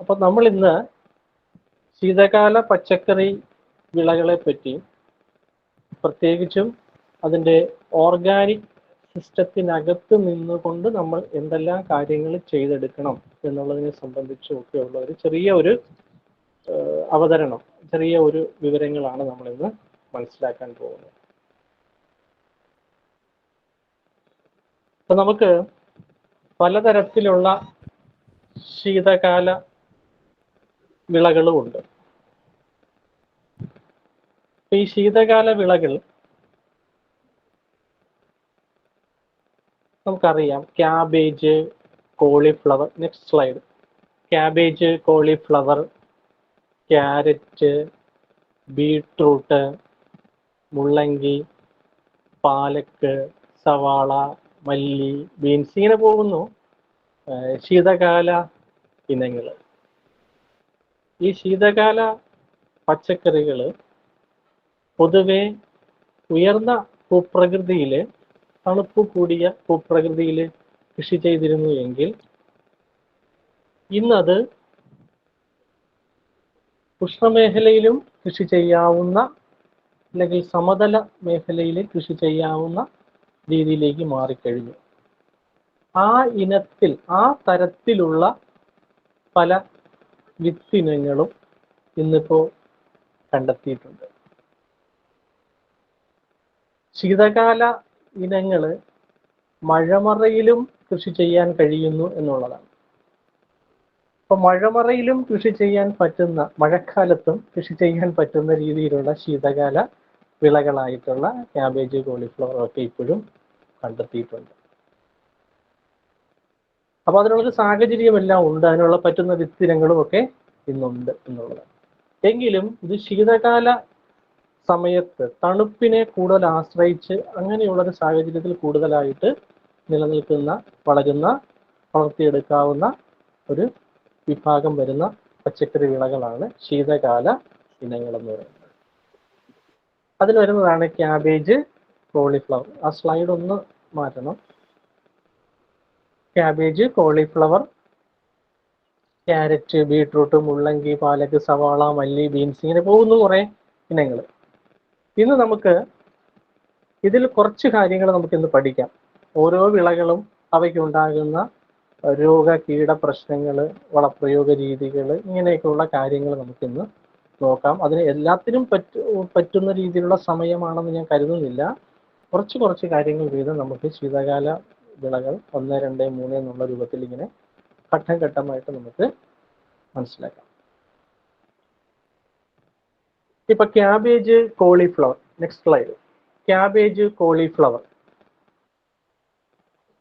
അപ്പൊ നമ്മൾ ഇന്ന് ശീതകാല പച്ചക്കറി വിളകളെ പറ്റി പ്രത്യേകിച്ചും അതിന്റെ ഓർഗാനിക് സിസ്റ്റത്തിനകത്ത് നിന്നുകൊണ്ട് നമ്മൾ എന്തെല്ലാം കാര്യങ്ങൾ ചെയ്തെടുക്കണം എന്നുള്ളതിനെ സംബന്ധിച്ചും ഒക്കെയുള്ള ഒരു ചെറിയ ഒരു അവതരണം ചെറിയ ഒരു വിവരങ്ങളാണ് നമ്മൾ ഇന്ന് മനസ്സിലാക്കാൻ പോകുന്നത്. അപ്പൊ നമുക്ക് പലതരത്തിലുള്ള ശീതകാല വിളകളുമുണ്ട്. ഈ ശീതകാല വിളകൾ നമുക്കറിയാം. Cabbage cauliflower next slide. Cabbage cauliflower carrot beetroot മുള്ളങ്കി പാലക്ക് സവാള മല്ലി ബീൻസ് ഇങ്ങനെ പോകുന്നു ശീതകാല ഇനങ്ങൾ ഈ ശീതകാല പച്ചക്കറികൾ പൊതുവെ ഉയർന്ന ഭൂപ്രകൃതിയിൽ തണുപ്പ് കൂടിയ ഭൂപ്രകൃതിയിൽ കൃഷി ചെയ്തിരുന്നു എങ്കിൽ ഇന്നത് ഉഷ്ണമേഖലയിലും കൃഷി ചെയ്യാവുന്ന അല്ലെങ്കിൽ സമതല മേഖലയിൽ കൃഷി ചെയ്യാവുന്ന രീതിയിലേക്ക് മാറിക്കഴിഞ്ഞു. ആ ഇനത്തിൽ ആ തരത്തിലുള്ള പല വിത്തിനങ്ങളും ഇന്നിപ്പോ കണ്ടെത്തിയിട്ടുണ്ട്. ശീതകാല ഇനങ്ങൾ മഴമറയിലും കൃഷി ചെയ്യാൻ കഴിയുന്നു എന്നുള്ളതാണ്. അപ്പൊ മഴമറയിലും കൃഷി ചെയ്യാൻ പറ്റുന്ന മഴക്കാലത്തും കൃഷി ചെയ്യാൻ പറ്റുന്ന രീതിയിലുള്ള ശീതകാല വിളകളായിട്ടുള്ള ക്യാബേജ് കോളിഫ്ലവർ ഒക്കെ ഇപ്പോഴും കണ്ടെത്തിയിട്ടുണ്ട്. അപ്പൊ അതിനുള്ളൊരു സാഹചര്യമെല്ലാം ഉണ്ട്. അതിനുള്ള പറ്റുന്ന വിത്തിനങ്ങളും ഒക്കെ ഇന്നുണ്ട് എന്നുള്ളത് എങ്കിലും ഇത് ശീതകാല സമയത്ത് തണുപ്പിനെ കൂടുതൽ ആശ്രയിച്ച് അങ്ങനെയുള്ളൊരു സാഹചര്യത്തിൽ കൂടുതലായിട്ട് നിലനിൽക്കുന്ന വളരുന്ന വളർത്തിയെടുക്കാവുന്ന ഒരു വിഭാഗം വരുന്ന പച്ചക്കറി വിളകളാണ് ശീതകാല ഇനങ്ങൾ എന്ന് പറയുന്നത്. അതിൽ വരുന്നതാണ് ക്യാബേജ് കോളിഫ്ലവർ. ആ സ്ലൈഡ് ഒന്ന് മാറ്റണം. ക്യാബേജ് കോളിഫ്ലവർ ക്യാരറ്റ് ബീട്രൂട്ട് മുള്ളങ്കി പാലക്ക് സവാള മല്ലി ബീൻസ് ഇങ്ങനെ പോകുന്നു കുറേ ഇനങ്ങൾ ഇന്ന് നമുക്ക് ഇതിൽ കുറച്ച് കാര്യങ്ങൾ നമുക്ക് ഇന്ന് പഠിക്കാം. ഓരോ വിളകളും അവയ്ക്കുണ്ടാകുന്ന രോഗ കീട പ്രശ്നങ്ങൾ വളപ്രയോഗ രീതികൾ ഇങ്ങനെയൊക്കെയുള്ള കാര്യങ്ങൾ നമുക്കിന്ന് നോക്കാം. അതിന് എല്ലാത്തിനും പറ്റു പറ്റുന്ന രീതിയിലുള്ള സമയമാണെന്ന് ഞാൻ കരുതുന്നില്ല. കുറച്ച് കുറച്ച് കാര്യങ്ങൾ വീതം നമുക്ക് ശീതകാല വിളകൾ ഒന്ന് രണ്ട് മൂന്ന് എന്നുള്ള രൂപത്തിൽ ഇങ്ങനെ ഘട്ടം ഘട്ടമായിട്ട് നമുക്ക് മനസ്സിലാക്കാം. ഇപ്പൊ cabbage cauliflower next slide cabbage cauliflower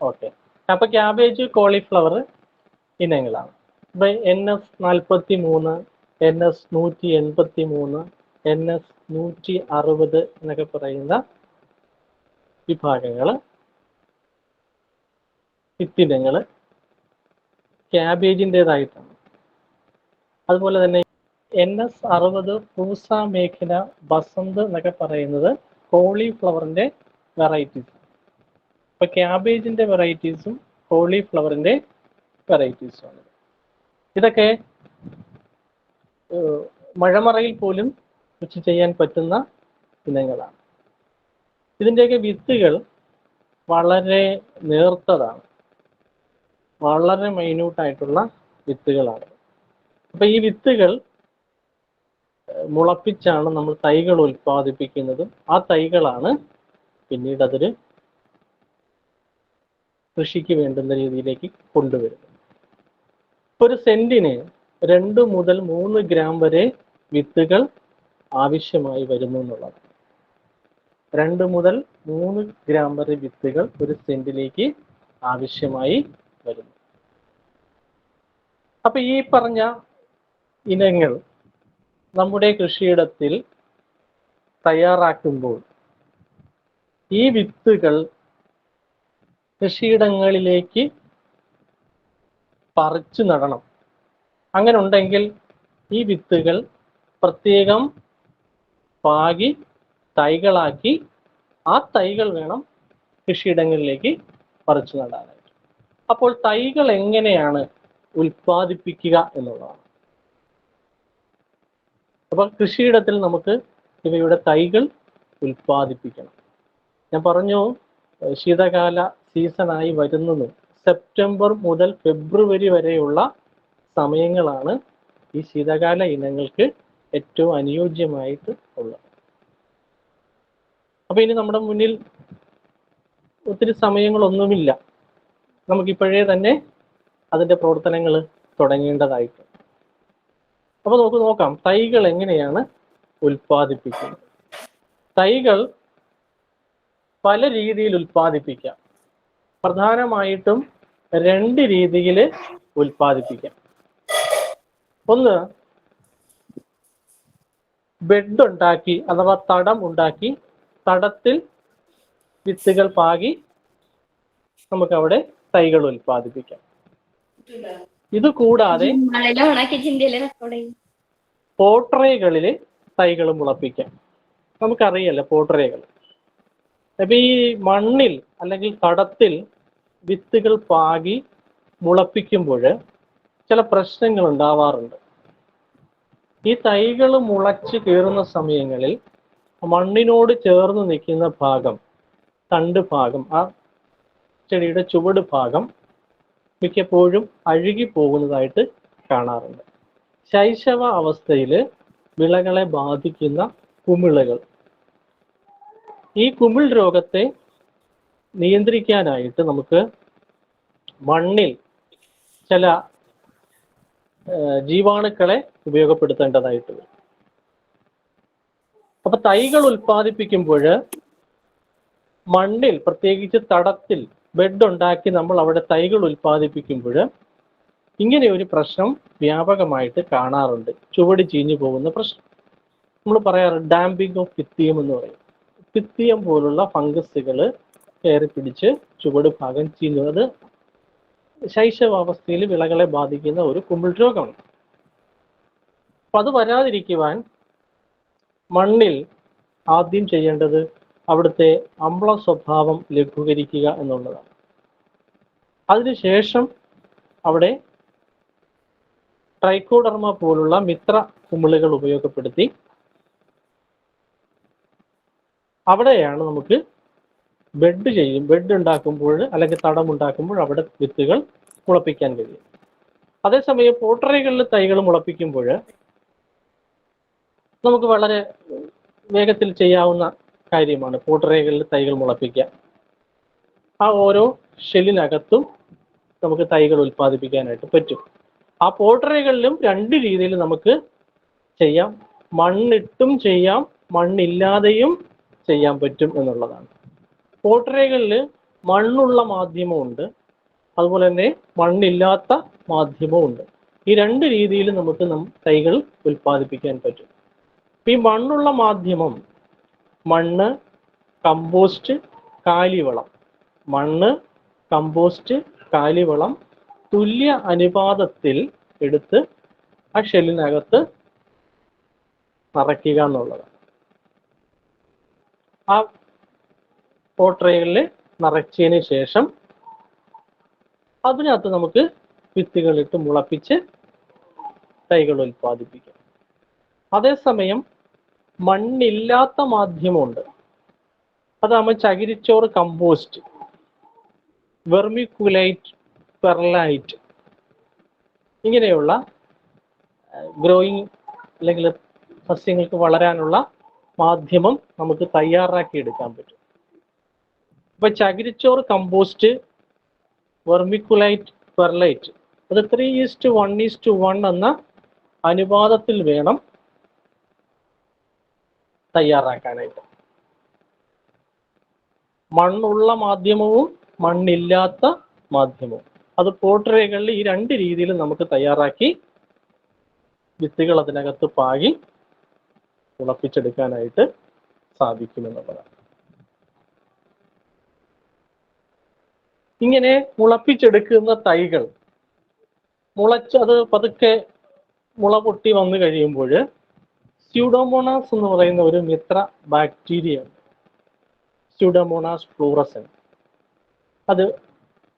okay അപ്പൊ ക്യാബേജ് കോളിഫ്ലവർ ഇനങ്ങളാണ്. ഇപ്പൊ എൻ എസ് നാൽപ്പത്തി മൂന്ന് എൻ എസ് നൂറ്റി എൺപത്തി മൂന്ന് എൻ എസ് നൂറ്റി അറുപത് എന്നൊക്കെ പറയുന്ന വിഭാഗങ്ങൾ വിത്തിനങ്ങൾ ക്യാബേജിന്റെതായിട്ടാണ് അതുപോലെ തന്നെ എൻ എസ് അറുപത് പൂസ മേഖല ബസന്ത് എന്നൊക്കെ പറയുന്നത് കോളിഫ്ലവറിന്റെ വെറൈറ്റീസ് ഇപ്പൊ ക്യാബേജിന്റെ വെറൈറ്റീസും കോളിഫ്ലവറിന്റെ വെറൈറ്റീസും ആണ്. ഇതൊക്കെ മഴമറയിൽ പോലും കൃഷി ചെയ്യാൻ പറ്റുന്ന ഇനങ്ങളാണ്. ഇതിന്റെയൊക്കെ വിത്തുകൾ വളരെ നേർത്തതാണ്. വളരെ മൈന്യൂട്ടായിട്ടുള്ള വിത്തുകളാണ്. അപ്പൊ ഈ വിത്തുകൾ മുളപ്പിച്ചാണ് നമ്മൾ തൈകൾ ഉൽപ്പാദിപ്പിക്കുന്നതും. ആ തൈകളാണ് പിന്നീട് അതൊരു കൃഷിക്ക് വേണ്ടുന്ന രീതിയിലേക്ക് കൊണ്ടുവരുന്നത്. ഒരു സെന്റിന് രണ്ട് മുതൽ മൂന്ന് ഗ്രാം വരെ വിത്തുകൾ ആവശ്യമായി വരുന്നു എന്നുള്ളതാണ്. രണ്ട് മുതൽ മൂന്ന് ഗ്രാം വരെ വിത്തുകൾ ഒരു സെന്റിലേക്ക് ആവശ്യമായി വരുന്നു. അപ്പൊ ഈ പറഞ്ഞ ഇനങ്ങൾ നമ്മുടെ കൃഷിയിടത്തിൽ തയ്യാറാക്കുമ്പോൾ ഈ വിത്തുകൾ കൃഷിയിടങ്ങളിലേക്ക് പറിച്ചു നടണം. അങ്ങനെ ഉണ്ടെങ്കിൽ ഈ വിത്തുകൾ പ്രത്യേകം പാകി തൈകളാക്കി ആ തൈകൾ വേണം കൃഷിയിടങ്ങളിലേക്ക് പറിച്ചു നടാനായിട്ട്. അപ്പോൾ തൈകൾ എങ്ങനെയാണ് ഉൽപ്പാദിപ്പിക്കുക എന്നുള്ളതാണ്. അപ്പൊ കൃഷിയിടത്തിൽ നമുക്ക് ഇവയുടെ തൈകൾ ഉൽപ്പാദിപ്പിക്കണം. ഞാൻ പറഞ്ഞു ശീതകാല സീസണായി വരുന്നത് സെപ്റ്റംബർ മുതൽ ഫെബ്രുവരി വരെയുള്ള സമയങ്ങളാണ് ഈ ശീതകാല ഇനങ്ങൾക്ക് ഏറ്റവും അനുയോജ്യമായിട്ട് ഉള്ളത്. അപ്പൊ ഇനി നമ്മുടെ മുന്നിൽ ഒത്തിരി സമയങ്ങളൊന്നുമില്ല. നമുക്കിപ്പോഴേ തന്നെ അതിന്റെ പ്രവർത്തനങ്ങൾ തുടങ്ങേണ്ടതായിട്ട് അപ്പോൾ നമുക്ക് നോക്കാം തൈകൾ എങ്ങനെയാണ് ഉൽപ്പാദിപ്പിക്കുന്നത്? തൈകൾ പല രീതിയിൽ ഉൽപ്പാദിപ്പിക്കാം. പ്രധാനമായിട്ടും രണ്ട് രീതിയിൽ ഉൽപ്പാദിപ്പിക്കാം. ഒന്ന് ബെഡ് ഉണ്ടാക്കി അഥവാ തടം ഉണ്ടാക്കി തടത്തിൽ വിത്തുകൾ പാകി നമുക്കവിടെ തൈകൾ ഉൽപ്പാദിപ്പിക്കാം. ഇത് കൂടാതെ പോട്രേകളിൽ തൈകൾ മുളപ്പിക്കാം. നമുക്കറിയാലോ പോട്രേകൾ അപ്പൊ ഈ മണ്ണിൽ അല്ലെങ്കിൽ തടത്തിൽ വിത്തുകൾ പാകി മുളപ്പിക്കുമ്പോൾ ചില പ്രശ്നങ്ങൾ ഉണ്ടാവാറുണ്ട്. ഈ തൈകൾ മുളച്ച് കയറുന്ന സമയങ്ങളിൽ മണ്ണിനോട് ചേർന്ന് നിൽക്കുന്ന ഭാഗം തണ്ട് ഭാഗം ആ ചെടിയുടെ ചുവട് ഭാഗം മിക്കപ്പോഴും അഴുകി പോകുന്നതായിട്ട് കാണാറുണ്ട്. ശൈശവ അവസ്ഥയിൽ വിളകളെ ബാധിക്കുന്ന കുമിളകൾ. ഈ കുമിൾ രോഗത്തെ നിയന്ത്രിക്കാനായിട്ട് നമുക്ക് മണ്ണിൽ ചില ജീവാണുക്കളെ ഉപയോഗപ്പെടുത്തേണ്ടതായിട്ട് വരും. അപ്പൊ തൈകൾ ഉൽപ്പാദിപ്പിക്കുമ്പോൾ മണ്ണിൽ പ്രത്യേകിച്ച് തടത്തിൽ ബെഡ് ഉണ്ടാക്കി നമ്മൾ അവിടെ തൈകൾ ഉൽപ്പാദിപ്പിക്കുമ്പോൾ ഇങ്ങനെ ഒരു പ്രശ്നം വ്യാപകമായിട്ട് കാണാറുണ്ട്. ചുവട് ചീഞ്ഞു പോകുന്ന പ്രശ്നം. നമ്മൾ പറയാറുണ്ട് ഡാമ്പിംഗ് ഓഫ് പിത്തിയം എന്ന് പറയും. പിത്തിയം പോലുള്ള ഫംഗസുകൾ കയറി പിടിച്ച് ചുവട് ഭാഗം ചീഞ്ഞു. അത് ശൈശവാവസ്ഥയിൽ വിളകളെ ബാധിക്കുന്ന ഒരു കുമ്പിൾ രോഗമാണ്. അപ്പൊ അത് വരാതിരിക്കുവാൻ മണ്ണിൽ ആദ്യം ചെയ്യേണ്ടത് അവിടുത്തെ അമ്ല സ്വഭാവം ലഘൂകരിക്കുക എന്നുള്ളതാണ്. അതിനുശേഷം അവിടെ ട്രൈക്കോഡർമ പോലുള്ള മിത്ര കുമിളുകൾ ഉപയോഗപ്പെടുത്തി അവിടെയാണ് നമുക്ക് ബെഡ് ചെയ്യും. ബെഡ് ഉണ്ടാക്കുമ്പോൾ അല്ലെങ്കിൽ തടം ഉണ്ടാക്കുമ്പോൾ അവിടെ വിത്തുകൾ മുളപ്പിക്കാൻ കഴിയും. അതേസമയം പോട്ടറികളിൽ തൈകൾ മുളപ്പിക്കുമ്പോൾ നമുക്ക് വളരെ വേഗത്തിൽ ചെയ്യാവുന്ന കാര്യമാണ് പോട്ടറികളിൽ തൈകൾ മുളപ്പിക്കുക. ആ ഓരോ ഷെല്ലിനകത്തും നമുക്ക് തൈകൾ ഉൽപ്പാദിപ്പിക്കാനായിട്ട് പറ്റും. ആ പോട്ടറികളിലും രണ്ട് രീതിയിൽ നമുക്ക് ചെയ്യാം. മണ്ണിട്ടും ചെയ്യാം മണ്ണില്ലാതെയും ചെയ്യാൻ പറ്റും എന്നുള്ളതാണ്. പോട്ടറികളിൽ മണ്ണുള്ള മാധ്യമമുണ്ട് അതുപോലെ തന്നെ മണ്ണില്ലാത്ത മാധ്യമമുണ്ട് ഈ രണ്ട് രീതിയിൽ നമുക്ക് തൈകൾ ഉൽപ്പാദിപ്പിക്കാൻ പറ്റും. ഈ മണ്ണുള്ള മാധ്യമം മണ്ണ് കമ്പോസ്റ്റ് കാലിവളം. മണ്ണ് കമ്പോസ്റ്റ് കാലിവളം തുല്യ അനുപാതത്തിൽ എടുത്ത് ആ ഷെല്ലിനകത്ത് നിറയ്ക്കുക എന്നുള്ളത്. ആ പോട്രകളിൽ നിറച്ചതിന് ശേഷം അതിനകത്ത് നമുക്ക് വിത്തുകളിട്ട് മുളപ്പിച്ച് തൈകൾ ഉൽപ്പാദിപ്പിക്കാം. അതേസമയം മണ്ണില്ലാത്ത മാധ്യമമുണ്ട്. അതാകുമ്പോൾ ചകിരിച്ചോറ് കമ്പോസ്റ്റ് വെർമിക്കുലൈറ്റ് പെർലൈറ്റ് ഇങ്ങനെയുള്ള ഗ്രോയിങ് അല്ലെങ്കിൽ സസ്യങ്ങൾക്ക് വളരാനുള്ള മാധ്യമം നമുക്ക് തയ്യാറാക്കി എടുക്കാൻ പറ്റും. ഇപ്പൊ ചകിരിച്ചോറ് കമ്പോസ്റ്റ് വെർമിക്കുലൈറ്റ് പെർലൈറ്റ് അത് three is to one is to one എന്ന അനുപാതത്തിൽ വേണം തയ്യാറാക്കാനായിട്ട്. മണ്ണുള്ള മാധ്യമവും മണ്ണില്ലാത്ത മാധ്യമവും അത് പോട്ടറേകളിൽ ഈ രണ്ട് രീതിയിൽ നമുക്ക് തയ്യാറാക്കി വിത്തുകൾ അതിനകത്ത് പാകി ഉളപ്പിച്ചെടുക്കാനായിട്ട് സാധിക്കുമെന്നുള്ളതാണ് ഇങ്ങനെ മുളപ്പിച്ചെടുക്കുന്ന തൈകൾ മുളച്ച് അത് പതുക്കെ മുള പൊട്ടി വന്നു കഴിയുമ്പോൾ സ്യൂഡോമോണാസ് എന്ന് പറയുന്ന ഒരു മിത്ര ബാക്ടീരിയ സ്യൂഡോമോണാസ് ഫ്ലൂറസൻ അത്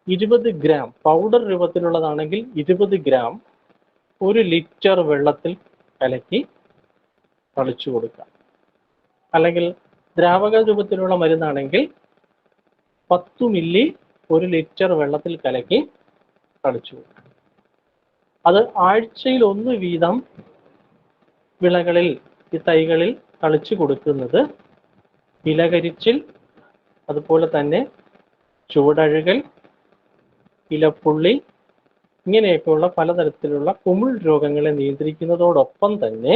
ഇരുപത് ഗ്രാം പൗഡർ രൂപത്തിലുള്ളതാണെങ്കിൽ ഇരുപത് ഗ്രാം ഒരു ലിറ്റർ വെള്ളത്തിൽ കലക്കി തളിച്ചു കൊടുക്കാം അല്ലെങ്കിൽ ദ്രാവക രൂപത്തിലുള്ള മരുന്നാണെങ്കിൽ പത്തു മില്ലി ഒരു ലിറ്റർ വെള്ളത്തിൽ കലക്കി തളിച്ചു കൊടുക്കാം അത് ആഴ്ചയിൽ ഒന്ന് വീതം വിളകളിൽ ഈ തൈകളിൽ തളിച്ചു കൊടുക്കുന്നത് ഇലകരിച്ചിൽ അതുപോലെ തന്നെ ചുവടഴുകൽ ഇലപ്പുള്ളി ഇങ്ങനെയൊക്കെയുള്ള പലതരത്തിലുള്ള കുമിൾ രോഗങ്ങളെ നിയന്ത്രിക്കുന്നതോടൊപ്പം തന്നെ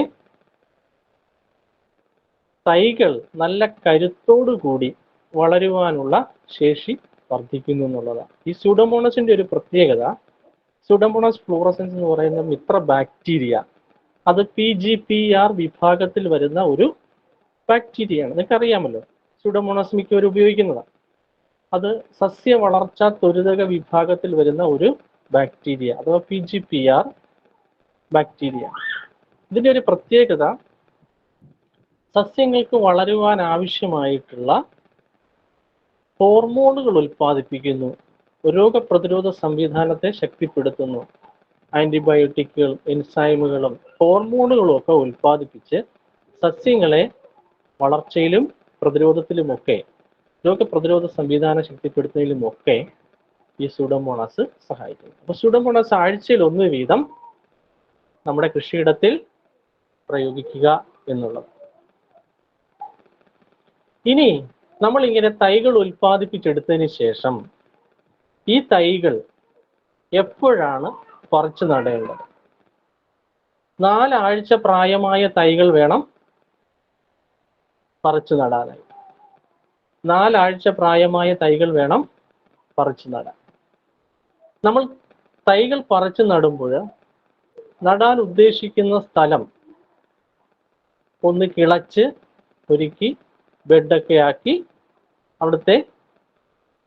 തൈകൾ നല്ല കരുത്തോടു കൂടി വളരുവാനുള്ള ശേഷി വർദ്ധിക്കുന്നു എന്നുള്ളതാണ്. ഈ സുഡമോണസിന്റെ ഒരു പ്രത്യേകത സുഡമോണസ് ഫ്ലൂറസൻസ് എന്ന് പറയുന്ന മിത്ര ബാക്ടീരിയ അത് പി ജി പി ആർ വിഭാഗത്തിൽ വരുന്ന ഒരു ബാക്ടീരിയയാണ് നിങ്ങൾക്ക് അറിയാമല്ലോ സുഡമോണസ് മിക്കവരും ഉപയോഗിക്കുന്നതാണ്. അത് സസ്യ വളർച്ചാ ത്വരിതക വിഭാഗത്തിൽ വരുന്ന ഒരു ബാക്ടീരിയ അഥവാ P G P R bacteria ഇതിന്റെ ഒരു പ്രത്യേകത സസ്യങ്ങൾക്ക് വളരുവാൻ ആവശ്യമായിട്ടുള്ള ഹോർമോണുകൾ ഉൽപ്പാദിപ്പിക്കുന്നു രോഗപ്രതിരോധ സംവിധാനത്തെ ശക്തിപ്പെടുത്തുന്നു ആന്റിബയോട്ടിക്കുകളും എൻസൈമുകളും ഹോർമോണുകളും ഒക്കെ ഉൽപ്പാദിപ്പിച്ച് സസ്യങ്ങളെ വളർച്ചയിലും പ്രതിരോധത്തിലുമൊക്കെ രോഗപ്രതിരോധ സംവിധാനം ശക്തിപ്പെടുത്തുന്നതിലുമൊക്കെ ഈ സുഡമോണാസ് സഹായിക്കുന്നു. അപ്പൊ സുഡമോണാസ് ആഴ്ചയിൽ ഒന്ന് വീതം നമ്മുടെ കൃഷിയിടത്തിൽ പ്രയോഗിക്കുക എന്നുള്ളത്. ഇനി നമ്മൾ ഇങ്ങനെ തൈകൾ ഉൽപ്പാദിപ്പിച്ചെടുത്തതിന് ശേഷം ഈ തൈകൾ എപ്പോഴാണ് പറിച്ചു നടേണ്ടത്? നാലാഴ്ച പ്രായമായ തൈകൾ വേണം പറിച്ചു നടാനായി നാലാഴ്ച പ്രായമായ തൈകൾ വേണം പറിച്ചു നടാൻ. നമ്മൾ തൈകൾ പറിച്ചു നടുമ്പോൾ നടാൻ ഉദ്ദേശിക്കുന്ന സ്ഥലം ഒന്ന് കിളച്ച് ഒരുക്കി ബെഡൊക്കെ ആക്കി അവിടുത്തെ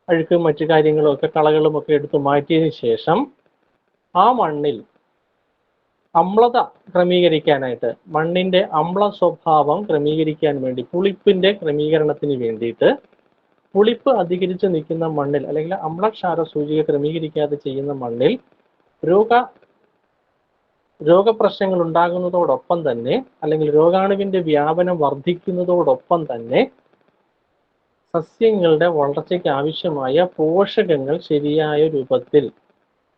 അഴുക്കും മറ്റു കാര്യങ്ങളും ഒക്കെ കളകളും ഒക്കെ എടുത്ത് മാറ്റിയതിന് ശേഷം ആ മണ്ണിൽ അമ്ലത ക്രമീകരിക്കാനായിട്ട് മണ്ണിന്റെ അമ്ല സ്വഭാവം ക്രമീകരിക്കാൻ വേണ്ടി പുളിപ്പിന്റെ ക്രമീകരണത്തിന് വേണ്ടിയിട്ട് പുളിപ്പ് അധികരിച്ച് നിൽക്കുന്ന മണ്ണിൽ അല്ലെങ്കിൽ അമ്ലക്ഷാര സൂചിക ക്രമീകരിക്കാതെ ചെയ്യുന്ന മണ്ണിൽ രോഗ രോഗപ്രശ്നങ്ങൾ ഉണ്ടാകുന്നതോടൊപ്പം തന്നെ അല്ലെങ്കിൽ രോഗാണുവിന്റെ വ്യാപനം വർദ്ധിക്കുന്നതോടൊപ്പം തന്നെ സസ്യങ്ങളുടെ വളർച്ചയ്ക്ക് ആവശ്യമായ പോഷകങ്ങൾ ശരിയായ രൂപത്തിൽ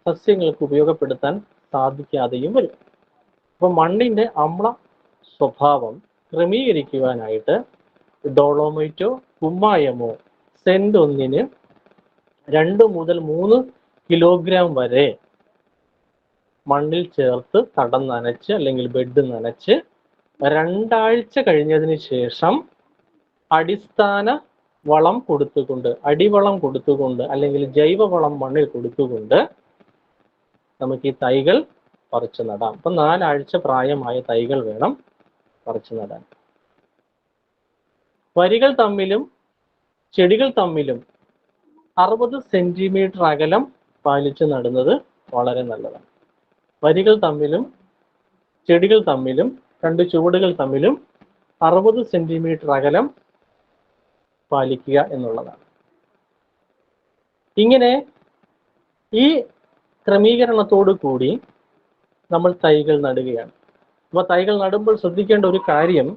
സസ്യങ്ങൾക്ക് ഉപയോഗപ്പെടുത്താൻ സാധിക്കാതെയും വരും. അപ്പൊ മണ്ണിന്റെ അമ്ല സ്വഭാവം ക്രമീകരിക്കുവാനായിട്ട് ഡോളോമൈറ്റോ കുമ്മായമോ സെന്റ് ഒന്നിന് രണ്ട് മുതൽ മൂന്ന് കിലോഗ്രാം വരെ മണ്ണിൽ ചേർത്ത് തടം നനച്ച് അല്ലെങ്കിൽ ബെഡ് നനച്ച് രണ്ടാഴ്ച കഴിഞ്ഞതിന് ശേഷം അടിസ്ഥാന വളം കൊടുത്തുകൊണ്ട് അടിവളം കൊടുത്തുകൊണ്ട് അല്ലെങ്കിൽ ജൈവവളം മണ്ണിൽ കൊടുത്തുകൊണ്ട് നമുക്ക് ഈ തൈകൾ പറിച്ചു നടാം. അപ്പൊ നാലാഴ്ച പ്രായമായ തൈകൾ വേണം പറിച്ചു നടാൻ. വരികൾ തമ്മിലും ചെടികൾ തമ്മിലും അറുപത് സെന്റിമീറ്റർ അകലം പാലിച്ചു നടുന്നത് വളരെ നല്ലതാണ്. വരികൾ തമ്മിലും ചെടികൾ തമ്മിലും രണ്ട് ചുവടുകൾ തമ്മിലും അറുപത് സെന്റിമീറ്റർ അകലം പാലിക്കുക എന്നുള്ളതാണ്. ഇങ്ങനെ ഈ ക്രമീകരണത്തോടു കൂടി നമ്മൾ തൈകൾ നടുകയാണ്. അപ്പോൾ തൈകൾ നടുമ്പോൾ ശ്രദ്ധിക്കേണ്ട ഒരു കാര്യം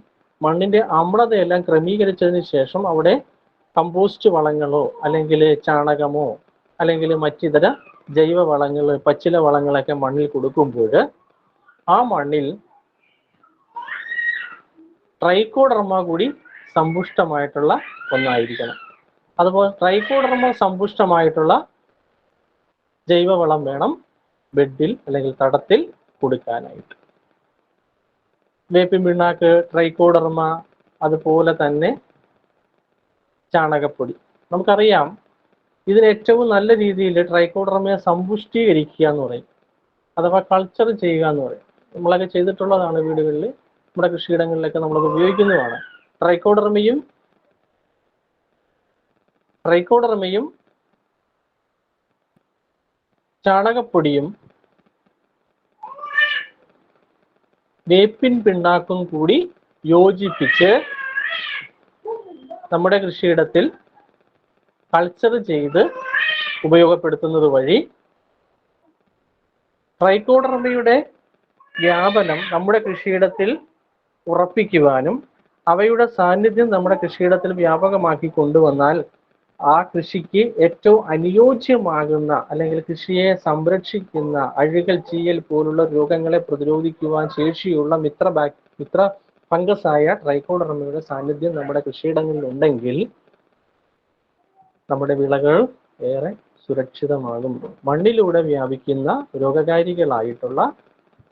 മണ്ണിന്റെ അമ്ലതയെല്ലാം ക്രമീകരിച്ചതിന് ശേഷം അവിടെ കമ്പോസ്റ്റ് വളങ്ങളോ അല്ലെങ്കിൽ ചാണകമോ അല്ലെങ്കിൽ മറ്റിതര ജൈവ വളങ്ങൾ പച്ചില വളങ്ങളൊക്കെ മണ്ണിൽ കൊടുക്കുമ്പോൾ ആ മണ്ണിൽ ട്രൈക്കോഡർമ കൂടി സമ്പുഷ്ടമായിട്ടുള്ള ഒന്നായിരിക്കണം. അതുപോലെ ട്രൈക്കോഡർമ സമ്പുഷ്ടമായിട്ടുള്ള ജൈവവളം വേണം ബെഡിൽ അല്ലെങ്കിൽ തടത്തിൽ കൊടുക്കാനായിട്ട്. വേപ്പിൻ പിണ്ണാക്ക് ട്രൈക്കോഡർമ അതുപോലെ തന്നെ ചാണകപ്പൊടി. നമുക്കറിയാം ഇതിന് ഏറ്റവും നല്ല രീതിയിൽ ട്രൈക്കോഡർമയെ സമ്പുഷ്ടീകരിക്കുക എന്ന് പറയും. അഥവാ കൾച്ചർ ചെയ്യുക എന്ന് പറയും. നമ്മളൊക്കെ ചെയ്തിട്ടുള്ളതാണ് വീടുകളിൽ നമ്മുടെ കൃഷിയിടങ്ങളിലൊക്കെ നമ്മളത് ഉപയോഗിക്കുന്നതാണ്. ട്രൈക്കോഡർമയും ട്രൈക്കോഡർമയും ചാണകപ്പൊടിയും വേപ്പിൻ പിണ്ണാക്കും കൂടി യോജിപ്പിച്ച് നമ്മുടെ കൃഷിയിടത്തിൽ കൾച്ചർ ചെയ്ത് ഉപയോഗപ്പെടുത്തുന്നത് വഴി ട്രൈക്കോഡർമയുടെ വ്യാപനം നമ്മുടെ കൃഷിയിടത്തിൽ ഉറപ്പിക്കുവാനും അവയുടെ സാന്നിധ്യം നമ്മുടെ കൃഷിയിടത്തിൽ വ്യാപകമാക്കി കൊണ്ടുവന്നാൽ ആ കൃഷിക്ക് ഏറ്റവും അനുയോജ്യമാകുന്ന അല്ലെങ്കിൽ കൃഷിയെ സംരക്ഷിക്കുന്ന അഴുകൽ ചീയൽ പോലുള്ള രോഗങ്ങളെ പ്രതിരോധിക്കുവാൻ ശേഷിയുള്ള മിത്ര ബാക് മിത്ര ഫംഗസായ ട്രൈക്കോഡർമയുടെ സാന്നിധ്യം നമ്മുടെ കൃഷിയിടങ്ങളിൽ ഉണ്ടെങ്കിൽ നമ്മുടെ വിളകൾ ഏറെ സുരക്ഷിതമാകും. മണ്ണിലൂടെ വ്യാപിക്കുന്ന രോഗകാരികളായിട്ടുള്ള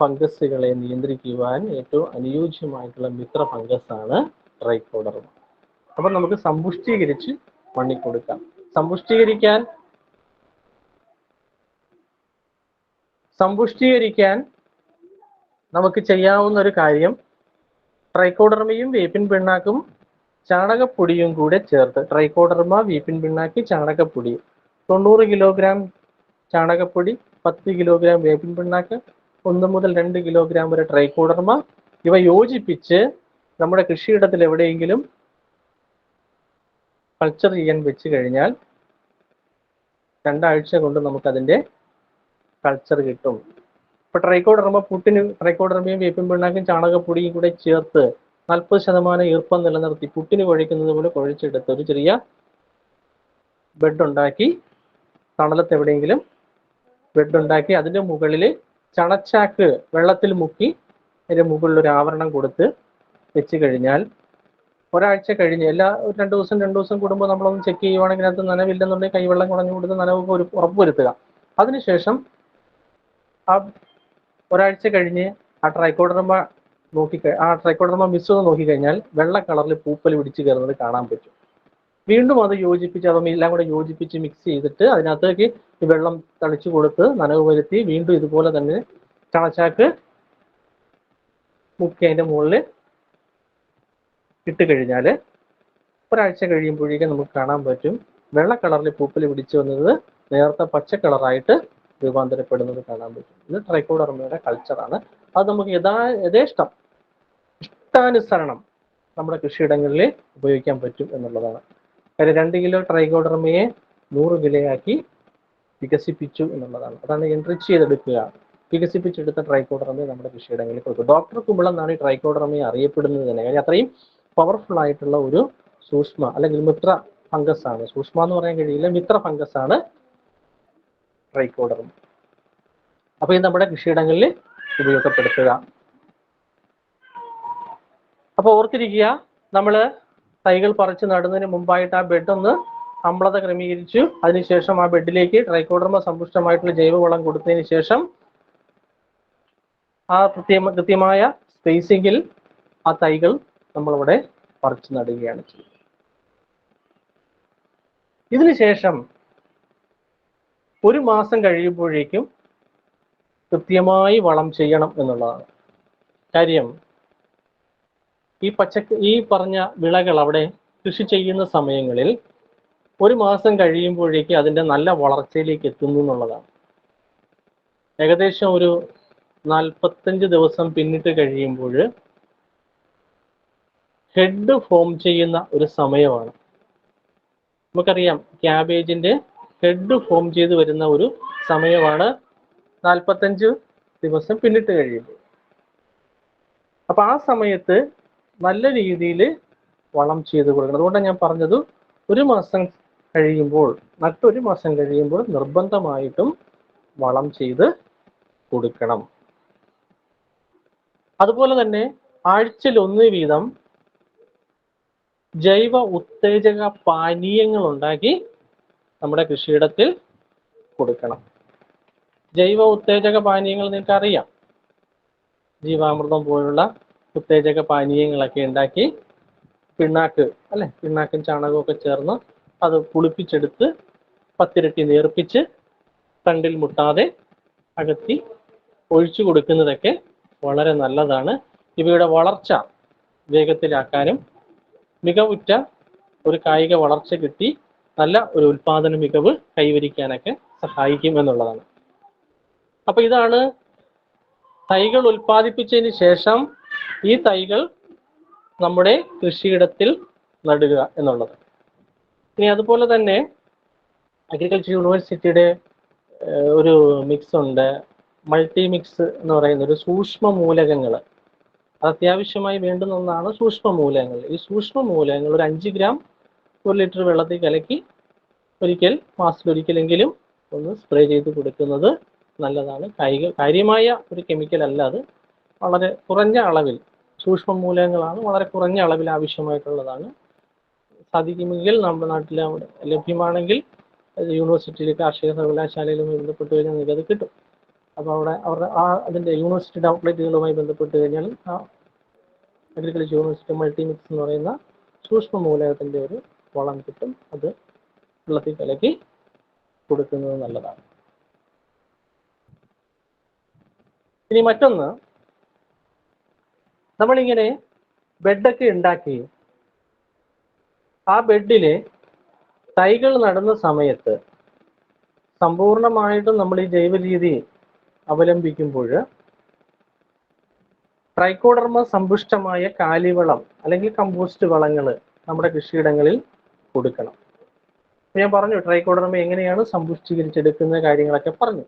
ഫംഗസുകളെ നിയന്ത്രിക്കുവാൻ ഏറ്റവും അനുയോജ്യമായിട്ടുള്ള മിത്ര ഫംഗസാണ് ട്രൈക്കോഡർമ. അപ്പൊ നമുക്ക് സമ്പുഷ്ടീകരിച്ച് മണ്ണിൽ കൊടുക്കാം സമ്പുഷ്ടീകരിക്കാൻ സമ്പുഷ്ടീകരിക്കാൻ നമുക്ക് ചെയ്യാവുന്ന ഒരു കാര്യം ട്രൈക്കോഡർമയും വേപ്പിൻ പിണ്ണാക്കും ചാണകപ്പൊടിയും കൂടെ ചേർത്ത് ട്രൈക്കോഡർമ വേപ്പിൻ പിണ്ണാക്ക് ചാണകപ്പൊടി. തൊണ്ണൂറ് കിലോഗ്രാം ചാണകപ്പൊടി പത്ത് കിലോഗ്രാം വേപ്പിൻ പിണ്ണാക്ക് ഒന്ന് മുതൽ രണ്ട് കിലോഗ്രാം വരെ ട്രൈക്കോഡർമ. ഇവ യോജിപ്പിച്ച് നമ്മുടെ കൃഷിയിടത്തിൽ എവിടെയെങ്കിലും കൾച്ചർ ചെയ്യാൻ വെച്ച് കഴിഞ്ഞാൽ രണ്ടാഴ്ച കൊണ്ട് നമുക്ക് അതിന്റെ കൾച്ചർ കിട്ടും. ഇപ്പൊ ട്രൈക്കോഡർമ പുട്ടിന് ട്രൈക്കോഡർമയും വേപ്പിൻ പിണ്ണാക്കും ചാണകപ്പൊടിയും കൂടെ ചേർത്ത് നാൽപ്പത് ശതമാനം ഈർപ്പം നിലനിർത്തി പുട്ടിന് കുഴയ്ക്കുന്നത് പോലെ കുഴച്ചെടുത്ത് ഒരു ചെറിയ ബെഡ് ഉണ്ടാക്കി തണലത്ത് എവിടെയെങ്കിലും ബെഡ് അതിന്റെ മുകളിൽ ചണച്ചാക്ക് വെള്ളത്തിൽ മുക്കി അതിന്റെ മുകളിൽ ഒരു ആവരണം കൊടുത്ത് വെച്ച് കഴിഞ്ഞാൽ ഒരാഴ്ച കഴിഞ്ഞ് എല്ലാ ഒരു രണ്ട് ദിവസം രണ്ട് ദിവസം കൂടുമ്പോൾ നമ്മളൊന്ന് ചെക്ക് ചെയ്യുവാണെങ്കിൽ അത് നനവില്ലെന്നുണ്ടെങ്കിൽ കൈവെള്ളം കുടഞ്ഞു കൊടുത്ത് നനവ് ഒരു ഉറപ്പുവരുത്തുക അതിനുശേഷം ആ ഒരാഴ്ച കഴിഞ്ഞ് ആ ട്രൈക്കോഡർമ നോക്കി ആ ട്രൈക്കോഡർമ മിസ് നോക്കിക്കഴിഞ്ഞാൽ വെള്ള കളറിൽ പൂപ്പൽ പിടിച്ച് കയറുന്നത് കാണാൻ പറ്റും. വീണ്ടും അത് യോജിപ്പിച്ച് അതും എല്ലാം കൂടെ യോജിപ്പിച്ച് മിക്സ് ചെയ്തിട്ട് അതിനകത്തേക്ക് ഈ വെള്ളം തളിച്ചു കൊടുത്ത് നനവ് വരുത്തി വീണ്ടും ഇതുപോലെ തന്നെ ചണച്ചാക്ക് മുക്കി അതിന്റെ മുകളിൽ ഇട്ട് കഴിഞ്ഞാൽ ഒരാഴ്ച കഴിയുമ്പോഴേക്കും നമുക്ക് കാണാൻ പറ്റും. വെള്ള കളറിൽ പൂപ്പൽ പിടിച്ചു വന്നത് നേരത്തെ പച്ച കളറായിട്ട് രൂപാന്തരപ്പെടുന്നത് കാണാൻ പറ്റും. ഇത് ട്രൈക്കോഡർമയുടെ കൾച്ചറാണ് അത് നമുക്ക് യഥാ യഥേഷ്ടം ഇഷ്ടാനുസരണം നമ്മുടെ കൃഷിയിടങ്ങളിൽ ഉപയോഗിക്കാൻ പറ്റും എന്നുള്ളതാണ്. കാര്യം രണ്ട് കിലോ ട്രൈക്കോഡർമയെ നൂറ് കിലോയാക്കി വികസിപ്പിച്ചു എന്നുള്ളതാണ്. അതാണ് എൻട്രിച്ച് ചെയ്തെടുക്കുക വികസിപ്പിച്ചെടുത്ത ട്രൈക്കോഡർമയെ നമ്മുടെ കൃഷിയിടങ്ങളിൽ കൊടുക്കും ഡോക്ടർ കുമ്പളം എന്നാണ് ഈ ട്രൈക്കോഡർമയെ അറിയപ്പെടുന്നത് തന്നെ. കാര്യം അത്രയും പവർഫുൾ ആയിട്ടുള്ള ഒരു സൂക്ഷ്മ അല്ലെങ്കിൽ മിത്ര ഫംഗസ് ആണ് സൂക്ഷ്മ എന്ന് പറയാൻ കഴിയില്ല മിത്ര ഫംഗസ് ആണ് ട്രൈക്കോഡറും അപ്പൊ ഇത് നമ്മുടെ കൃഷിയിടങ്ങളിൽ ഉപയോഗപ്പെടുത്തുക. അപ്പൊ ഓർത്തിരിക്കുക നമ്മൾ തൈകൾ പറിച്ച് നടുന്നതിന് മുമ്പായിട്ട് ആ ബെഡ് ഒന്ന് അമ്ലത ക്രമീകരിച്ചു. അതിനുശേഷം ആ ബെഡിലേക്ക് ട്രൈക്കോഡർമ സമ്പുഷ്ടമായിട്ടുള്ള ജൈവവളം കൊടുത്തതിന് ശേഷം ആ കൃത്യ കൃത്യമായ സ്പേസിങ്ങിൽ ആ തൈകൾ നമ്മളിവിടെ പറിച്ചു നടുകയാണ് ചെയ്യുന്നത്. ഇതിനുശേഷം ഒരു മാസം കഴിയുമ്പോഴേക്കും കൃത്യമായി വളം ചെയ്യണം എന്നുള്ളതാണ്. കാര്യം ഈ പച്ചക്ക ഈ പറഞ്ഞ വിളകൾ അവിടെ കൃഷി ചെയ്യുന്ന സമയങ്ങളിൽ ഒരു മാസം കഴിയുമ്പോഴേക്ക് അതിന്റെ നല്ല വളർച്ചയിലേക്ക് എത്തുന്നു എന്നുള്ളതാണ്. ഏകദേശം ഒരു നാൽപ്പത്തഞ്ച് ദിവസം പിന്നിട്ട് കഴിയുമ്പോൾ ഹെഡ് ഫോം ചെയ്യുന്ന ഒരു സമയമാണ്. നമുക്കറിയാം ക്യാബേജിന്റെ ഹെഡ് ഫോം ചെയ്ത് വരുന്ന ഒരു സമയമാണ് നാൽപ്പത്തഞ്ച് ദിവസം പിന്നിട്ട് കഴിയുമ്പോൾ. അപ്പൊ ആ സമയത്ത് നല്ല രീതിയിൽ വളം ചെയ്ത് കൊടുക്കണം. അതുകൊണ്ടാണ് ഞാൻ പറഞ്ഞത് ഒരു മാസം കഴിയുമ്പോൾ മറ്റൊരു മാസം കഴിയുമ്പോൾ നിർബന്ധമായിട്ടും വളം ചെയ്ത് കൊടുക്കണം. അതുപോലെ തന്നെ ആഴ്ചയിൽ ഒന്ന് വീതം ജൈവ ഉത്തേജക പാനീയങ്ങൾ ഉണ്ടാക്കി നമ്മുടെ കൃഷിയിടത്തിൽ കൊടുക്കണം. ജൈവ ഉത്തേജക പാനീയങ്ങൾ നിങ്ങൾക്ക് അറിയാം ജീവാമൃതം പോലുള്ള ഉത്തേജക പാനീയങ്ങളൊക്കെ ഉണ്ടാക്കി പിണ്ണാക്ക് അല്ലെ? പിണ്ണാക്കും ചാണകവും ഒക്കെ ചേർന്ന് അത് പുളിപ്പിച്ചെടുത്ത് പത്തിരട്ടി നേർപ്പിച്ച് തണ്ടിൽ മുട്ടാതെ അകത്തി ഒഴിച്ചു കൊടുക്കുന്നതൊക്കെ വളരെ നല്ലതാണ്. ഇവയുടെ വളർച്ച വേഗത്തിലാക്കാനും മികവുറ്റ ഒരു കായിക വളർച്ച കിട്ടി നല്ല ഒരു ഉൽപാദന മികവ് കൈവരിക്കാനൊക്കെ സഹായിക്കും എന്നുള്ളതാണ്. അപ്പൊ ഇതാണ് തൈകൾ ഉൽപ്പാദിപ്പിച്ചതിന് ശേഷം ഈ തൈകൾ നമ്മുടെ കൃഷിയിടത്തിൽ നടുക എന്നുള്ളത്. ഇനി അതുപോലെ തന്നെ അഗ്രികൾച്ചർ യൂണിവേഴ്സിറ്റിയുടെ ഒരു മിക്സ് ഉണ്ട്. മൾട്ടി മിക്സ് എന്ന് പറയുന്ന ഒരു സൂക്ഷ്മ മൂലകങ്ങൾ അത് അത്യാവശ്യമായി വേണ്ടുന്ന ഒന്നാണ് സൂക്ഷ്മ മൂലകങ്ങൾ ഈ സൂക്ഷ്മ മൂലകങ്ങൾ ഒരു അഞ്ച് ഗ്രാം ഒരു ലിറ്റർ വെള്ളത്തിൽ കലക്കി ഒരിക്കൽ മാസത്തിലൊരിക്കലെങ്കിലും ഒന്ന് സ്പ്രേ ചെയ്ത് കൊടുക്കുന്നത് നല്ലതാണ്. കായിക കാര്യമായ ഒരു കെമിക്കൽ അല്ല അത്. വളരെ കുറഞ്ഞ അളവിൽ സൂക്ഷ്മ മൂലകങ്ങളാണ് വളരെ കുറഞ്ഞ അളവിൽ ആവശ്യമായിട്ടുള്ളതാണ്. സാധിക്കുമെങ്കിൽ നമ്മുടെ നാട്ടിൽ ലഭ്യമാണെങ്കിൽ യൂണിവേഴ്സിറ്റിയിൽ കാർഷിക സർവകലാശാലയിലും ബന്ധപ്പെട്ട് കഴിഞ്ഞാൽ നിങ്ങൾക്ക് അത് കിട്ടും. അപ്പോൾ അവിടെ അവരുടെ ആ അതിന്റെ യൂണിവേഴ്സിറ്റിയുടെ ഔട്ട്ലെറ്റുകളുമായി ബന്ധപ്പെട്ട് കഴിഞ്ഞാൽ ആ അഗ്രികൾച്ചർ യൂണിവേഴ്സിറ്റി മൾട്ടിമിക്സ് എന്ന് പറയുന്ന സൂക്ഷ്മ മൂലകത്തിന്റെ ഒരു വളം കിട്ടും. അത് വെള്ളത്തിൽ കലക്കി കൊടുക്കുന്നത് നല്ലതാണ്. ഇനി മറ്റൊന്ന് നമ്മളിങ്ങനെ ബെഡൊക്കെ ഉണ്ടാക്കി ആ ബെഡിൽ തൈകൾ നടുന്ന സമയത്ത് സമ്പൂർണമായിട്ടും നമ്മൾ ഈ ജൈവ രീതി അവലംബിക്കുമ്പോൾ ട്രൈക്കോഡർമ സമ്പുഷ്ടമായ കാലിവളം അല്ലെങ്കിൽ കമ്പോസ്റ്റ് വളങ്ങൾ നമ്മുടെ കൃഷിയിടങ്ങളിൽ കൊടുക്കണം. ഞാൻ പറഞ്ഞു ട്രൈക്കോഡർമ എങ്ങനെയാണ് സമ്പുഷ്ടീകരിച്ചെടുക്കുന്ന കാര്യങ്ങളൊക്കെ പറഞ്ഞു.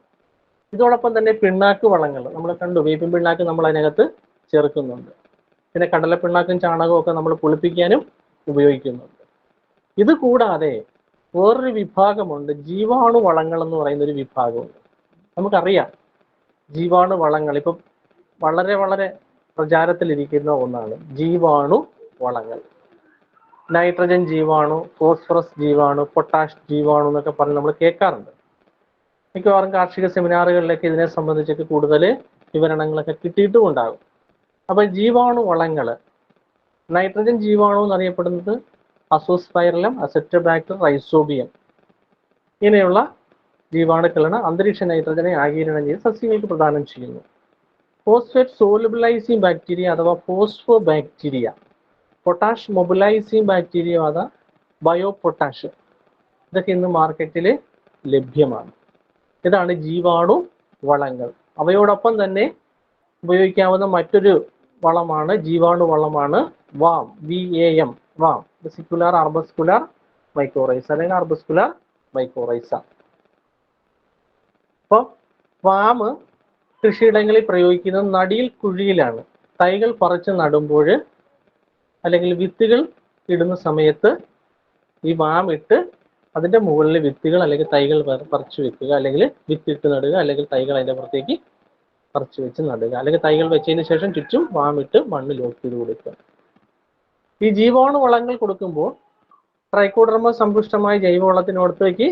ഇതോടൊപ്പം തന്നെ പിണ്ണാക്ക് വളങ്ങൾ നമ്മൾ കണ്ടു വേപ്പിൻ പിണ്ണാക്ക് നമ്മൾ അതിനകത്ത് ചേർക്കുന്നുണ്ട്. പിന്നെ കടല പിണ്ണാക്കും ചാണകവും ഒക്കെ നമ്മൾ പുളിപ്പിക്കാനും ഉപയോഗിക്കുന്നുണ്ട്. ഇത് കൂടാതെ വേറൊരു വിഭാഗമുണ്ട് ജീവാണു വളങ്ങൾ എന്ന് പറയുന്ന ഒരു വിഭാഗമുണ്ട്. നമുക്കറിയാം ജീവാണു വളങ്ങൾ. ഇപ്പം വളരെ വളരെ പ്രചാരത്തിലിരിക്കുന്ന ഒന്നാണ് ജീവാണു വളങ്ങൾ. നൈട്രജൻ ജീവാണു ഫോസ്ഫറസ് ജീവാണു പൊട്ടാഷ് ജീവാണു എന്നൊക്കെ പറഞ്ഞ് നമ്മൾ കേൾക്കാറുണ്ട്. മിക്കവാറും കാർഷിക സെമിനാറുകളിലൊക്കെ ഇതിനെ സംബന്ധിച്ചൊക്കെ കൂടുതൽ വിവരണങ്ങളൊക്കെ കിട്ടിയിട്ടും ഉണ്ടാകും. അപ്പൊ ജീവാണു വളങ്ങൾ നൈട്രജൻ ജീവാണു എന്നറിയപ്പെടുന്നത് അസോസ്പൈറലം അസെറ്റോബാക്ടർ റൈസോബിയം ഇങ്ങനെയുള്ള ജീവാണുക്കളാണ് അന്തരീക്ഷ നൈട്രജനെ ആഗീരണം ചെയ്ത് സസ്യങ്ങൾക്ക് പ്രദാനം ചെയ്യുന്നു. ഫോസ്ഫേറ്റ് സോലുബിലൈസിങ് ബാക്ടീരിയ അഥവാ phospho bacteria potash mobilising bacteria അഥവാ ബയോ പൊട്ടാഷ് ഇതൊക്കെ ഇന്ന് മാർക്കറ്റിൽ ലഭ്യമാണ്. ഇതാണ് ജീവാണു വളങ്ങൾ. അവയോടൊപ്പം തന്നെ ഉപയോഗിക്കാവുന്ന മറ്റൊരു വളമാണ് ജീവാണു വളമാണ് VAM V A M VAM. Vesicular arbuscular mycorrhiza അല്ലെങ്കിൽ ആർബസ്കുലാർ മൈക്കോറൈസ അപ്പോൾ വാമ് കൃഷിയിടങ്ങളിൽ പ്രയോഗിക്കുന്നത് നടിയിൽ കുഴിയിലാണ്. തൈകൾ പറിച്ച് നടുമ്പോൾ അല്ലെങ്കിൽ വിത്തുകൾ ഇടുന്ന സമയത്ത് ഈ വാം ഇട്ട് അതിന്റെ മുകളിൽ വിത്തുകൾ അല്ലെങ്കിൽ തൈകൾ പറിച്ചു വെക്കുക. അല്ലെങ്കിൽ വിത്തിട്ട് നടുക. അല്ലെങ്കിൽ തൈകൾ അതിന്റെ പുറത്തേക്ക് പറിച്ചു വെച്ച് നടുക. അല്ലെങ്കിൽ തൈകൾ വെച്ചതിന് ശേഷം ചുറ്റും വാമിട്ട് മണ്ണ് ലോക്ക് ചെയ്ത് കൊടുക്കുക. ഈ ജീവാണു വളങ്ങൾ കൊടുക്കുമ്പോൾ ട്രൈക്കോഡർമ സമ്പുഷ്ടമായ ജൈവവളത്തിനോടത്തേക്ക്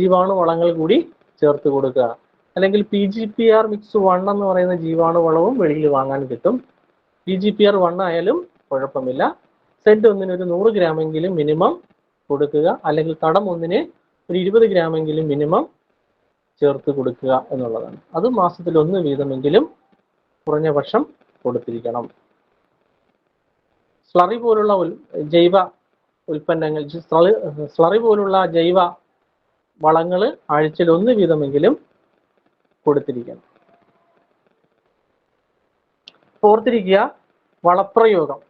ജീവാണു വളങ്ങൾ കൂടി ചേർത്ത് കൊടുക്കുക. അല്ലെങ്കിൽ P G P R mix one എന്ന് പറയുന്ന ജീവാണു വളവും വെളിയിൽ വാങ്ങാൻ കിട്ടും. P G P R one ആയാലും കുഴപ്പമില്ല. സെന്റ് ഒന്നിന് ഒരു നൂറ് ഗ്രാമെങ്കിലും മിനിമം കൊടുക്കുക. അല്ലെങ്കിൽ തടം ഒന്നിന് ഒരു ഇരുപത് ഗ്രാമെങ്കിലും മിനിമം ചേർത്ത് കൊടുക്കുക എന്നുള്ളതാണ്. അത് മാസത്തിൽ ഒന്ന് വീതമെങ്കിലും കുറഞ്ഞ പക്ഷം കൊടുത്തിരിക്കണം. സ്ലറി പോലുള്ള ജൈവ ഉൽപ്പന്നങ്ങൾ സ്ലറി പോലുള്ള ജൈവ വളങ്ങൾ ആഴ്ചയിൽ ഒന്ന് വീതമെങ്കിലും കൊടുത്തിരിക്കണം. ഓർത്തിരിക്കുക വളപ്രയോഗം.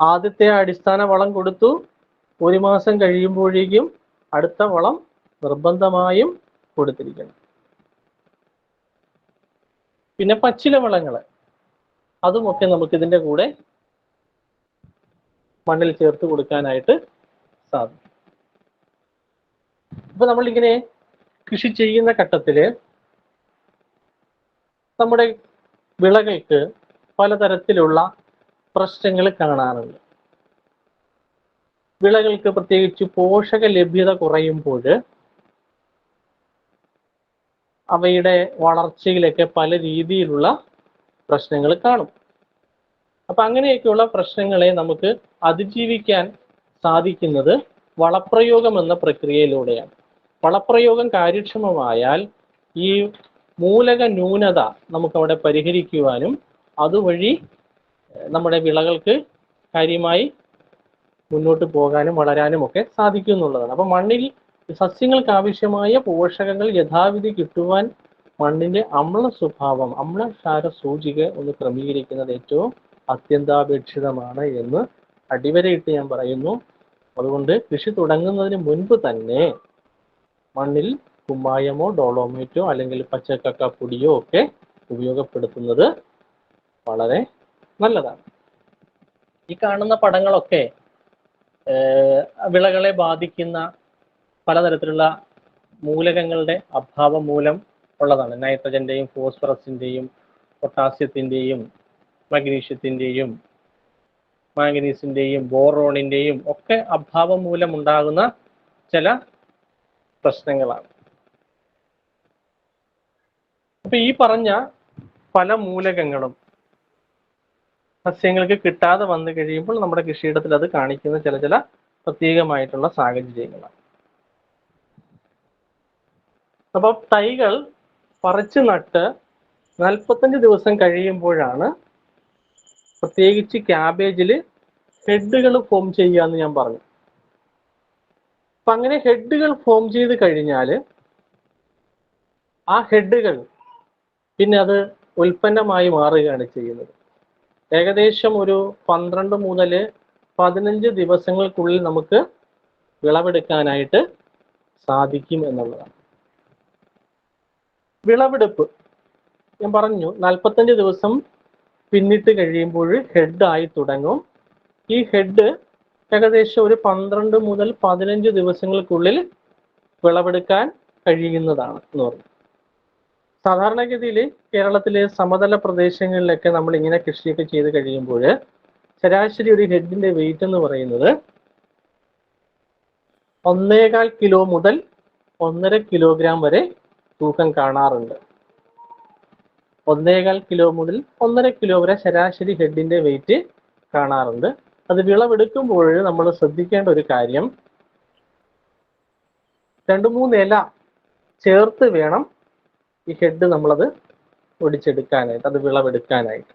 ആദ്യത്തെ അടിസ്ഥാന വളം കൊടുത്തു. ഒരു മാസം കഴിയുമ്പോഴേക്കും അടുത്ത വളം നിർബന്ധമായും കൊടുത്തിരിക്കണം. പിന്നെ പച്ചില വളങ്ങൾ അതുമൊക്കെ നമുക്ക് ഇതിന്റെ കൂടെ മണ്ണിൽ ചേർത്ത് കൊടുക്കാനായിട്ട് സാധിക്കും. ഇപ്പൊ നമ്മളിങ്ങനെ കൃഷി ചെയ്യുന്ന ഘട്ടത്തിൽ നമ്മുടെ വിളകൾക്ക് പലതരത്തിലുള്ള പ്രശ്നങ്ങൾ കാണാറുണ്ട്. വിളകൾക്ക് പ്രത്യേകിച്ച് പോഷക ലഭ്യത കുറയുമ്പോൾ അവയുടെ വളർച്ചയിലൊക്കെ പല രീതിയിലുള്ള പ്രശ്നങ്ങൾ കാണും. അപ്പൊ അങ്ങനെയൊക്കെയുള്ള പ്രശ്നങ്ങളെ നമുക്ക് അതിജീവിക്കാൻ സാധിക്കുന്നത് വളപ്രയോഗം എന്ന പ്രക്രിയയിലൂടെയാണ്. വളപ്രയോഗം കാര്യക്ഷമമായാൽ ഈ മൂലക ന്യൂനത നമുക്കവിടെ പരിഹരിക്കുവാനും അതുവഴി നമ്മുടെ വിളകൾക്ക് കാര്യമായി മുന്നോട്ട് പോകാനും വളരാനും ഒക്കെ സാധിക്കും എന്നുള്ളതാണ് അപ്പൊ മണ്ണിൽ സസ്യങ്ങൾക്ക് ആവശ്യമായ പോഷകങ്ങൾ യഥാവിധി കിട്ടുവാൻ മണ്ണിന്റെ അമ്ല സ്വഭാവം അമ്ലക്ഷാര സൂചിക ഒന്ന് ക്രമീകരിക്കുന്നത് ഏറ്റവും അത്യന്താപേക്ഷിതമാണ് എന്ന് അടിവരയിട്ട് ഞാൻ പറയുന്നു. അതുകൊണ്ട് കൃഷി തുടങ്ങുന്നതിന് മുൻപ് തന്നെ മണ്ണിൽ കുമ്മായമോ ഡോളോമേറ്റോ അല്ലെങ്കിൽ പച്ചക്കക്ക പൊടിയോ ഒക്കെ ഉപയോഗപ്പെടുത്തുന്നത് വളരെ നല്ലതാണ്. ഈ കാണുന്ന പടങ്ങളൊക്കെ വിളകളെ ബാധിക്കുന്ന പലതരത്തിലുള്ള മൂലകങ്ങളുടെ അഭാവം മൂലം ഉള്ളതാണ്. നൈട്രജന്റെയും ഫോസ്ഫറസിന്റെയും പൊട്ടാസ്യത്തിന്റെയും മഗ്നീഷ്യത്തിന്റെയും മാംഗനീസിന്റെയും ബോറോണിന്റെയും ഒക്കെ അഭാവം മൂലം ഉണ്ടാകുന്ന ചില പ്രശ്നങ്ങളാണ്. അപ്പൊ ഈ പറഞ്ഞ പല മൂലകങ്ങളും സസ്യങ്ങൾക്ക് കിട്ടാതെ വന്നു കഴിയുമ്പോൾ നമ്മുടെ കൃഷിയിടത്തിൽ അത് കാണിക്കുന്ന ചില ചില പ്രത്യേകമായിട്ടുള്ള സാഹചര്യങ്ങളാണ്. അപ്പൊ തൈകൾ പറിച്ചു നട്ട് നാൽപ്പത്തഞ്ച് ദിവസം കഴിയുമ്പോഴാണ് പ്രത്യേകിച്ച് ക്യാബേജിൽ ഹെഡുകൾ ഫോം ചെയ്യുക എന്ന് ഞാൻ പറഞ്ഞു. അപ്പൊ അങ്ങനെ ഹെഡുകൾ ഫോം ചെയ്ത് കഴിഞ്ഞാൽ ആ ഹെഡുകൾ പിന്നെ അത് ഉൽപ്പന്നമായി മാറുകയാണ് ചെയ്യുന്നത്. ഏകദേശം ഒരു പന്ത്രണ്ട് മുതൽ പതിനഞ്ച് ദിവസങ്ങൾക്കുള്ളിൽ നമുക്ക് വിളവെടുക്കാനായിട്ട് സാധിക്കും എന്നുള്ളതാണ്. വിളവെടുപ്പ്. ഞാൻ പറഞ്ഞു നാൽപ്പത്തഞ്ച് ദിവസം പിന്നിട്ട് കഴിയുമ്പോൾ ഹെഡ് ആയി തുടങ്ങും. ഈ ഹെഡ് ഏകദേശം ഒരു പന്ത്രണ്ട് മുതൽ പതിനഞ്ച് ദിവസങ്ങൾക്കുള്ളിൽ വിളവെടുക്കാൻ കഴിയുന്നതാണ് എന്ന് പറഞ്ഞു. സാധാരണഗതിയിൽ കേരളത്തിലെ സമതല പ്രദേശങ്ങളിലൊക്കെ നമ്മൾ ഇങ്ങനെ കൃഷിയൊക്കെ ചെയ്ത് കഴിയുമ്പോൾ ശരാശരി ഒരു ഹെഡിന്റെ വെയിറ്റ് എന്ന് പറയുന്നത് ഒന്നേകാൽ കിലോ മുതൽ ഒന്നര കിലോഗ്രാം വരെ തൂക്കം കാണാറുണ്ട്. ഒന്നേകാൽ കിലോ മുതൽ ഒന്നര കിലോ വരെ ശരാശരി ഹെഡിന്റെ വെയിറ്റ് കാണാറുണ്ട്. അത് വിളവെടുക്കുമ്പോൾ നമ്മൾ ശ്രദ്ധിക്കേണ്ട ഒരു കാര്യം രണ്ട് മൂന്ന് ഇല ചേർത്ത് വേണം ഈ ഹെഡ് നമ്മളത് ഒടിച്ചെടുക്കാനായിട്ട് അത് വിളവെടുക്കാനായിട്ട്.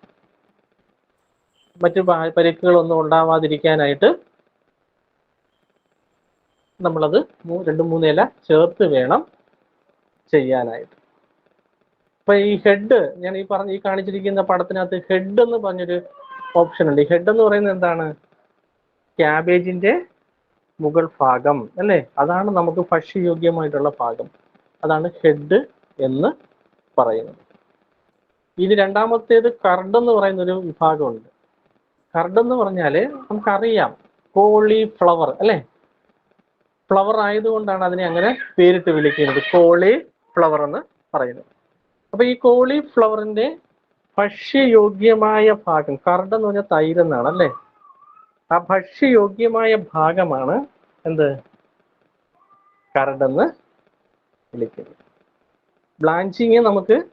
മറ്റു പരിക്കുകളൊന്നും ഉണ്ടാവാതിരിക്കാനായിട്ട് നമ്മളത് രണ്ട് മൂന്ന് ഇല ചേർത്ത് വേണം ചെയ്യാനായിട്ട്. അപ്പൊ ഈ ഹെഡ് ഞാൻ ഈ പറഞ്ഞ ഈ കാണിച്ചിരിക്കുന്ന പടത്തിനകത്ത് ഹെഡ് എന്ന് പറഞ്ഞൊരു ഓപ്ഷൻ ഉണ്ട്. ഹെഡ് എന്ന് പറയുന്നത് എന്താണ്? ക്യാബേജിന്റെ മുകൾ ഭാഗം അല്ലേ? അതാണ് നമുക്ക് ഭക്ഷ്യയോഗ്യമായിട്ടുള്ള ഭാഗം. അതാണ് ഹെഡ് എന്ന് പറയുന്നത്. ഇനി രണ്ടാമത്തേത് കർഡ് എന്ന് പറയുന്ന ഒരു വിഭാഗമുണ്ട്. കർഡ് എന്ന് പറഞ്ഞാൽ നമുക്കറിയാം കോളിഫ്ലവർ അല്ലേ? ഫ്ലവർ ആയതുകൊണ്ടാണ് അതിനെ അങ്ങനെ പേരിട്ട് വിളിക്കുന്നത്. കോളിഫ്ലവർ എന്ന് പറയുന്നത്. അപ്പൊ ഈ കോളിഫ്ലവറിന്റെ ഭക്ഷ്യയോഗ്യമായ ഭാഗം കർഡ് എന്ന് പറഞ്ഞാൽ തൈര് എന്നാണ് അല്ലേ? ആ ഭക്ഷ്യയോഗ്യമായ ഭാഗമാണ് എന്ത്? കരടെന്ന് വിളിക്കുന്നത്. ബ്ലാഞ്ചിങ് നമുക്ക്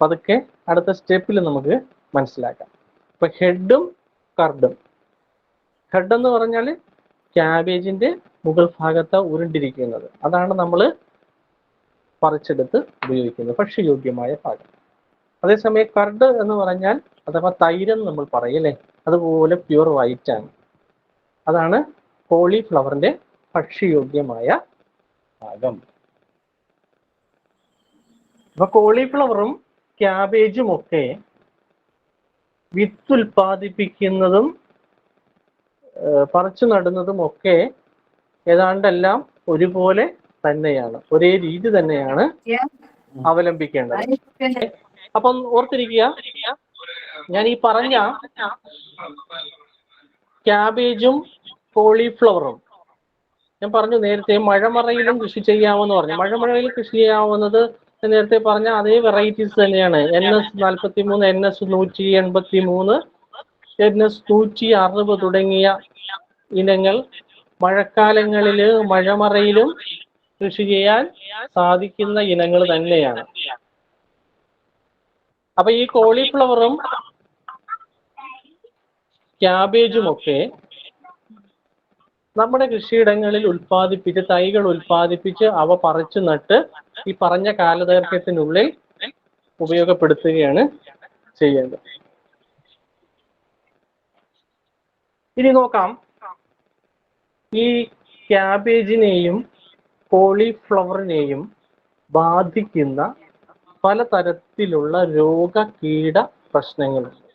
പതുക്കെ അടുത്ത സ്റ്റെപ്പിൽ നമുക്ക് മനസ്സിലാക്കാം. ഇപ്പൊ ഹെഡും കർഡും. ഹെഡ് എന്ന് പറഞ്ഞാൽ ക്യാബേജിന്റെ മുകൾ ഭാഗത്ത് ഉരുണ്ടിരിക്കുന്നത്. അതാണ് നമ്മൾ പറിച്ചെടുത്ത് ഉപയോഗിക്കുന്നത്. ഭക്ഷ്യയോഗ്യമായ ഭാഗം. അതേസമയം കർഡ് എന്ന് പറഞ്ഞാൽ അഥവാ തൈരെന്ന് നമ്മൾ പറയും അല്ലേ? അതുപോലെ പ്യുവർ വൈറ്റ് ആണ്. അതാണ് കോളിഫ്ലവറിന്റെ ഭക്ഷ്യയോഗ്യമായ ഭാഗം. അപ്പൊ കോളിഫ്ലവറും ക്യാബേജും ഒക്കെ വിത്തുൽപാദിപ്പിക്കുന്നതും പറിച്ചു നടുന്നതും ഒക്കെ ഏതാണ്ടെല്ലാം ഒരുപോലെ തന്നെയാണ്. ഒരേ രീതി തന്നെയാണ് അവലംബിക്കേണ്ടത്. അപ്പം ഓർത്തിരിക്കുക ഞാൻ ഈ പറഞ്ഞ ക്യാബേജും കോളിഫ്ലവറും. ഞാൻ പറഞ്ഞു നേരത്തെ മഴമറയിലും കൃഷി ചെയ്യാമെന്ന് പറഞ്ഞു. മഴമറയിൽ കൃഷി ചെയ്യാവുന്നത് നേരത്തെ പറഞ്ഞ അതേ വെറൈറ്റീസ് തന്നെയാണ്. എൻ എസ് നാൽപ്പത്തി മൂന്ന് എൻ എസ് നൂറ്റി എൺപത്തി മൂന്ന് എൻ എസ് നൂറ്റി അറുപത് തുടങ്ങിയ ഇനങ്ങൾ മഴക്കാലങ്ങളിൽ മഴമറയിലും കൃഷി ചെയ്യാൻ സാധിക്കുന്ന ഇനങ്ങൾ തന്നെയാണ്. അപ്പൊ ഈ കോളിഫ്ലവറും ക്യാബേജും ഒക്കെ നമ്മുടെ കൃഷിയിടങ്ങളിൽ ഉൽപ്പാദിപ്പിച്ച് തൈകൾ ഉൽപ്പാദിപ്പിച്ച് അവ പറിച്ചു നട്ട് ഈ പറഞ്ഞ കാലദൈർഘ്യത്തിനുള്ളിൽ ഉപയോഗപ്പെടുത്തുകയാണ് ചെയ്യേണ്ടത്. ഇനി നോക്കാം. ഈ ക്യാബേജിനെയും കോളിഫ്ലവറിനെയും ബാധിക്കുന്ന പലതരത്തിലുള്ള രോഗ കീട പ്രശ്നങ്ങളുണ്ട്